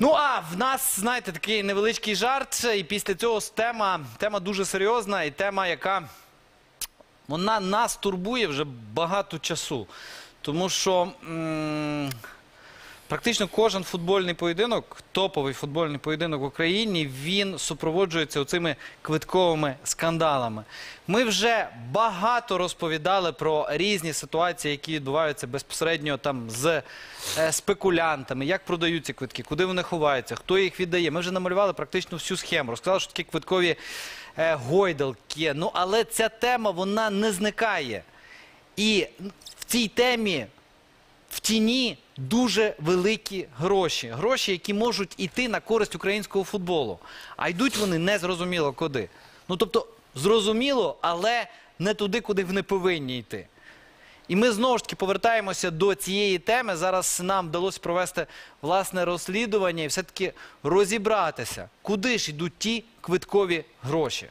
Ну а в нас, знаєте, такий невеличкий жарт, і після цього тема, тема дуже серйозна, і тема, яка вона нас турбує вже багато часу. Тому що м, практично кожен футбольний поєдинок, топовий футбольний поєдинок в Україні, він супроводжується оцими квитковими скандалами. Ми вже багато розповідали про різні ситуації, які відбуваються безпосередньо там з е, спекулянтами, як продаються квитки, куди вони ховаються, хто їх віддає. Ми вже намалювали практично всю схему. Розказали, що такі квиткові е, гойдалки. Ну але ця тема вона не зникає. І в цій темі в тіні дуже великі гроші. Гроші, які можуть йти на користь українського футболу. А йдуть вони незрозуміло куди. Ну тобто, зрозуміло, але не туди, куди вони повинні йти. І ми знову ж таки повертаємося до цієї теми. Зараз нам вдалося провести власне розслідування і все-таки розібратися, куди ж йдуть ті квиткові гроші.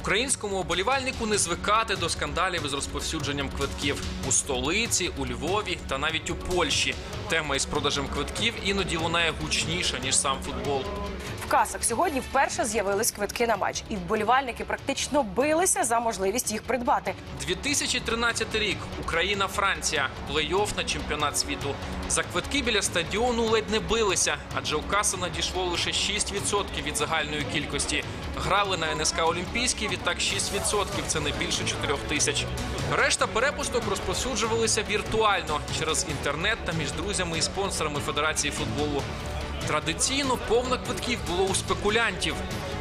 Українському оболівальнику не звикати до скандалів із розповсюдженням квитків у столиці, у Львові та навіть у Польщі. Тема із продажем квитків іноді лунає гучніша ніж сам футбол. Касах сьогодні вперше з'явились квитки на матч, і вболівальники практично билися за можливість їх придбати. 2013 рік Україна, Франція, плей-офф на чемпіонат світу. За квитки біля стадіону ледь не билися, адже у касу надійшло лише 6% від загальної кількості. Грали на НСК Олімпійський, відтак 6% – це не більше 4 тисяч. Решта перепусток розповсюджувалися віртуально через інтернет та між друзями і спонсорами Федерації футболу. Традиційно повно квитків було у спекулянтів.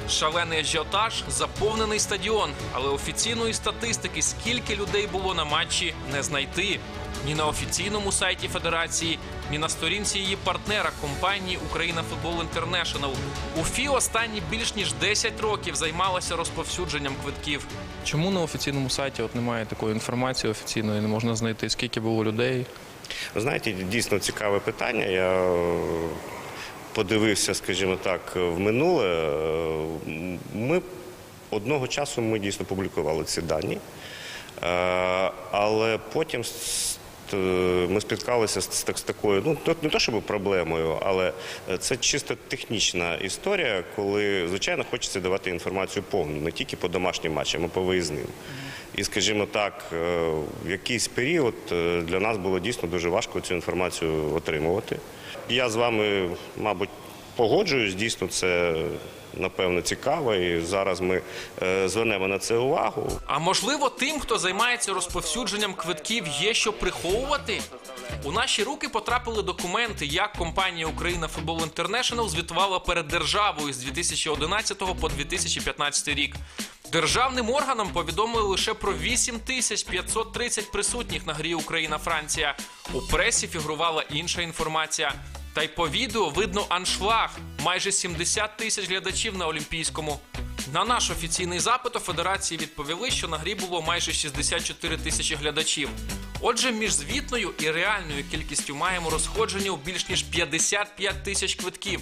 Шалений ажіотаж, заповнений стадіон, але офіційної статистики, скільки людей було на матчі, не знайти ні на офіційному сайті Федерації, ні на сторінці її партнера компанії Україна Футбол Інтернешнл. УФІ останні більш ніж 10 років займалася розповсюдженням квитків. Чому на офіційному сайті от немає такої інформації офіційної, не можна знайти, скільки було людей? Ви знаєте, дійсно цікаве питання. Я подивився, скажімо так, в минуле. Е, Ми одного часу ми дійсно публікували ці дані, Е, але потім ми спіткалися з, з такою, ну не то щоб проблемою, але це чисто технічна історія, коли звичайно хочеться давати інформацію повну, не тільки по домашнім матчам, а по виїзним. І, скажімо так, е, в якийсь період е, для нас було дійсно дуже важко цю інформацію отримувати. Я з вами, мабуть, погоджуюсь, дійсно, це напевно цікаво, і зараз ми е, звернемо на це увагу. А можливо, тим, хто займається розповсюдженням квитків, є що приховувати? У наші руки потрапили документи, як компанія Україна Футбол Інтернешнл звітувала перед державою з 2011 по 2015 рік. Державним органам повідомили лише про 8530 присутніх на грі Україна-Франція. У пресі фігурувала інша інформація. Та й по відео видно аншлаг майже 70 тисяч глядачів на Олімпійському. На наш офіційний запит у федерації відповіли, що на грі було майже 64 тисячі глядачів. Отже, між звітною і реальною кількістю маємо розходження у більш ніж 55 тисяч квитків.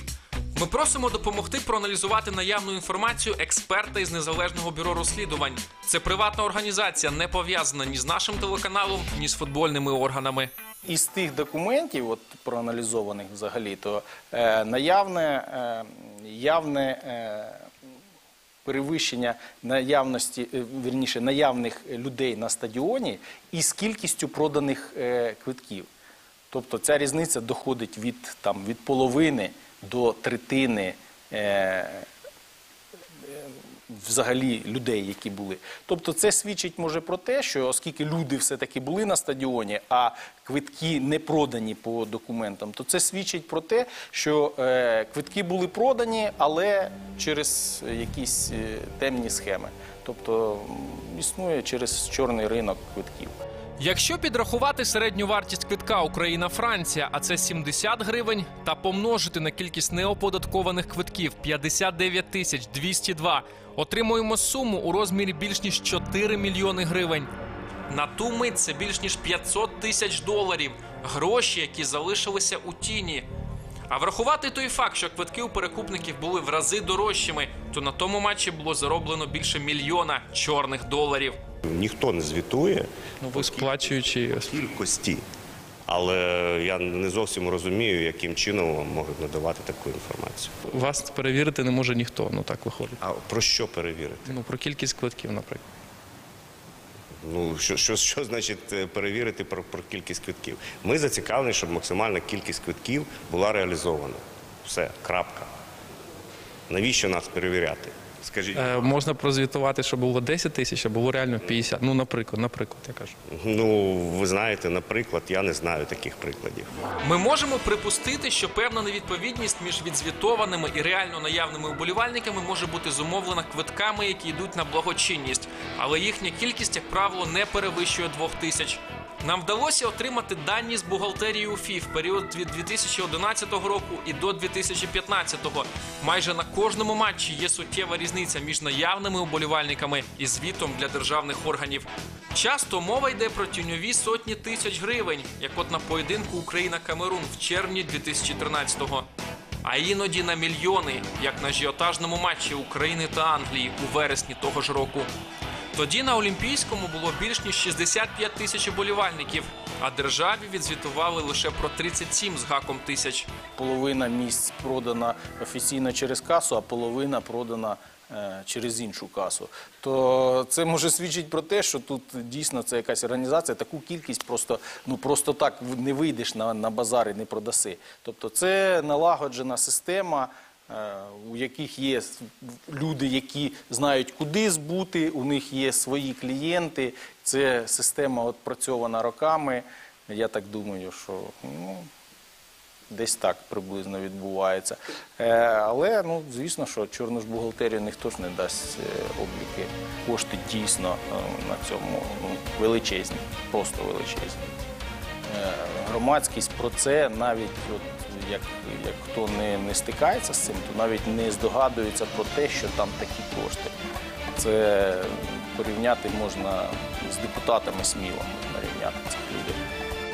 Ми просимо допомогти проаналізувати наявну інформацію експерта із незалежного бюро розслідувань. Це приватна організація, не пов'язана ні з нашим телеканалом, ні з футбольними органами. Із тих документів, от проаналізованих взагалі, то е, наявне е, явне е, перевищення наявності, е, вірніше, наявних людей на стадіоні із кількістю проданих е, квитків. Тобто ця різниця доходить від, там, від половини до третини. Е, взагалі людей, які були. Тобто, це свідчить може про те, що оскільки люди все-таки були на стадіоні, а квитки не продані по документам, то це свідчить про те, що е, квитки були продані, але через якісь е, темні схеми. Тобто існує через чорний ринок квитків. Якщо підрахувати середню вартість квитка Україна-Франція, а це 70 гривень, та помножити на кількість неоподаткованих квитків 59 тисяч 202, отримуємо суму у розмірі більш ніж 4 мільйони гривень. На ту мить це більш ніж 500 тисяч доларів. Гроші, які залишилися у тіні. А врахувати той факт, що квитки у перекупників були в рази дорожчими, то на тому матчі було зароблено більше мільйона чорних доларів. Ніхто не звітує Ну, ви сплачуючи кількості. Але я не зовсім розумію, яким чином вам можуть надавати таку інформацію. вас перевірити не може ніхто. Ну так виходить. А про що перевірити? Ну про кількість квитків, наприклад. Ну що, що, що значить е, перевірити про, про кількість квитків? Ми зацікавлені, щоб максимальна кількість квитків була реалізована. Все, крапка. Навіщо нас перевіряти? Скажіть, Е, можна прозвітувати, що було 10 тисяч, а було реально 50. Ну, наприклад, наприклад, я кажу. ну ви знаєте, наприклад, я не знаю таких прикладів. Ми можемо припустити, що певна невідповідність між відзвітованими і реально наявними уболівальниками може бути зумовлена квитками, які йдуть на благочинність, але їхня кількість, як правило, не перевищує двох тисяч. Нам вдалося отримати дані з бухгалтерії УФІ в період від 2011 року і до 2015. Майже на кожному матчі є суттєва різниця між наявними уболівальниками і звітом для державних органів. Часто мова йде про тіньові сотні тисяч гривень, як от на поєдинку Україна-Камерун в червні 2013-го. А іноді на мільйони, як на ажіотажному матчі України та Англії у вересні того ж року. Тоді на Олімпійському було більш ніж 65 тисяч уболівальників, а державі відзвітували лише про 37 з гаком тисяч. Половина місць продана офіційно через касу, а половина продана е, через іншу касу. То це може свідчити про те, що тут дійсно це якась організація, таку кількість просто, ну, просто так не вийдеш на, на базар і не продаси. Тобто це налагоджена система. Е, У яких є люди, які знають, куди збути, у них є свої клієнти. Це система от працьована роками. Я так думаю, що ну, Десь так приблизно відбувається. Е, але, ну, звісно, що чорну ж бухгалтерію ніхто ж не дасть е, обліки. Кошти дійсно на цьому ну, величезні, просто величезні. Громадськість про це навіть, як, як хто не, не стикається з цим, то навіть не здогадується про те, що там такі кошти. Це порівняти можна з депутатами сміло можна цих людей.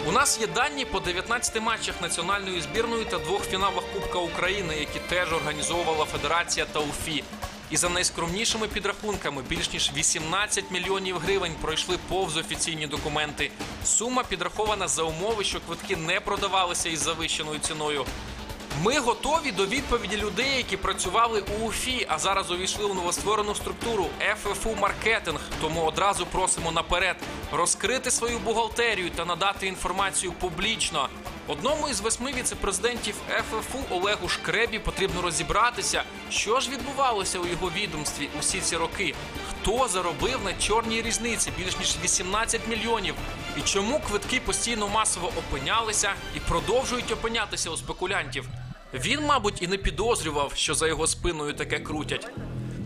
У нас є дані по 19 матчах національної збірної та двох фіналах Кубка України, які теж організовувала Федерація та УФІ. І за найскромнішими підрахунками більш ніж 18 мільйонів гривень пройшли повз офіційні документи. Сума підрахована за умови, що квитки не продавалися із завищеною ціною. Ми готові до відповіді людей, які працювали у УФІ, а зараз увійшли у новостворену структуру ФФУ Маркетинг. Тому одразу просимо наперед розкрити свою бухгалтерію та надати інформацію публічно. Одному із восьми віцепрезидентів ФФУ Олегу Шкребі потрібно розібратися, що ж відбувалося у його відомстві усі ці роки. Хто заробив на чорній різниці більш ніж 18 мільйонів? І чому квитки постійно масово опинялися і продовжують опинятися у спекулянтів? Він, мабуть, і не підозрював, що за його спиною таке крутять.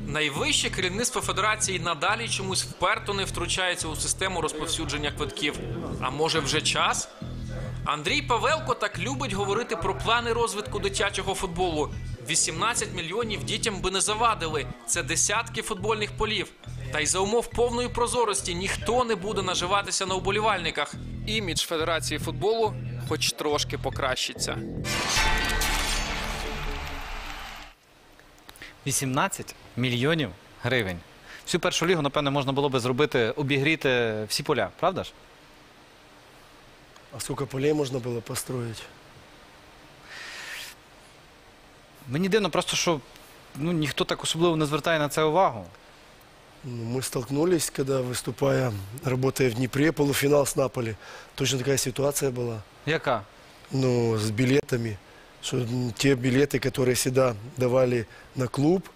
Найвище керівництво федерації надалі чомусь вперто не втручається у систему розповсюдження квитків. А може вже час? Андрій Павелко так любить говорити про плани розвитку дитячого футболу. 18 мільйонів дітям би не завадили. Це десятки футбольних полів. Та й за умов повної прозорості ніхто не буде наживатися на уболівальниках. Імідж Федерації футболу хоч трошки покращиться. 18 мільйонів гривень. Всю першу лігу, напевне, можна було би зробити, обігріти всі поля, правда ж? А сколько полей можно было построить? Мені дивно просто, що ну, ніхто так особливо не звертає на це увагу. Ну, Мы столкнулись, когда, выступая, работая в Днепре, полуфинал с Наполи. Точно такая ситуация была. Яка? Ну, с билетами. Что м, те билеты, которые всегда давали на клуб,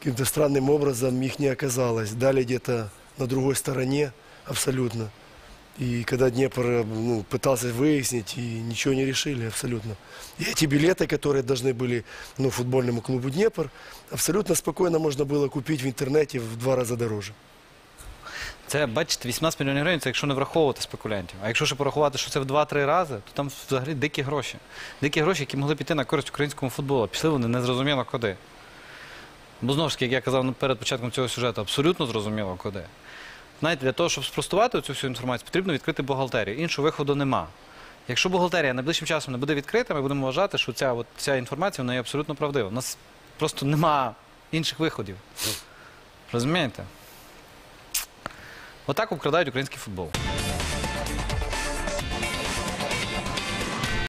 каким-то странным образом их не оказалось. Дали где-то на другой стороне абсолютно. И когда Днепр э, ну, пытался выяснить, и ничего не решили абсолютно. И эти билеты, которые должны были ну, футбольному клубу Днепр, абсолютно спокойно можно было купить в интернете в два раза дороже. Це, бачите, 18 мільйонів гривень, це якщо не враховувати спекулянтів. А якщо ще порахувати, що це в 2-3 рази, то там взагалі дикі гроші. Дикі гроші, які могли піти на користь українському футболу. А Пішли вони незрозуміло куди. Бо знову ж таки, як я казав перед початком цього сюжету, абсолютно зрозуміло куди. Знаєте, для того, щоб спростувати цю всю інформацію, потрібно відкрити бухгалтерію. Іншого виходу нема. Якщо бухгалтерія найближчим часом не буде відкрита, ми будемо вважати, що ця, от, ця інформація вона є абсолютно правдива. У нас просто нема інших виходів. Розумієте? Отак обкрадають український футбол.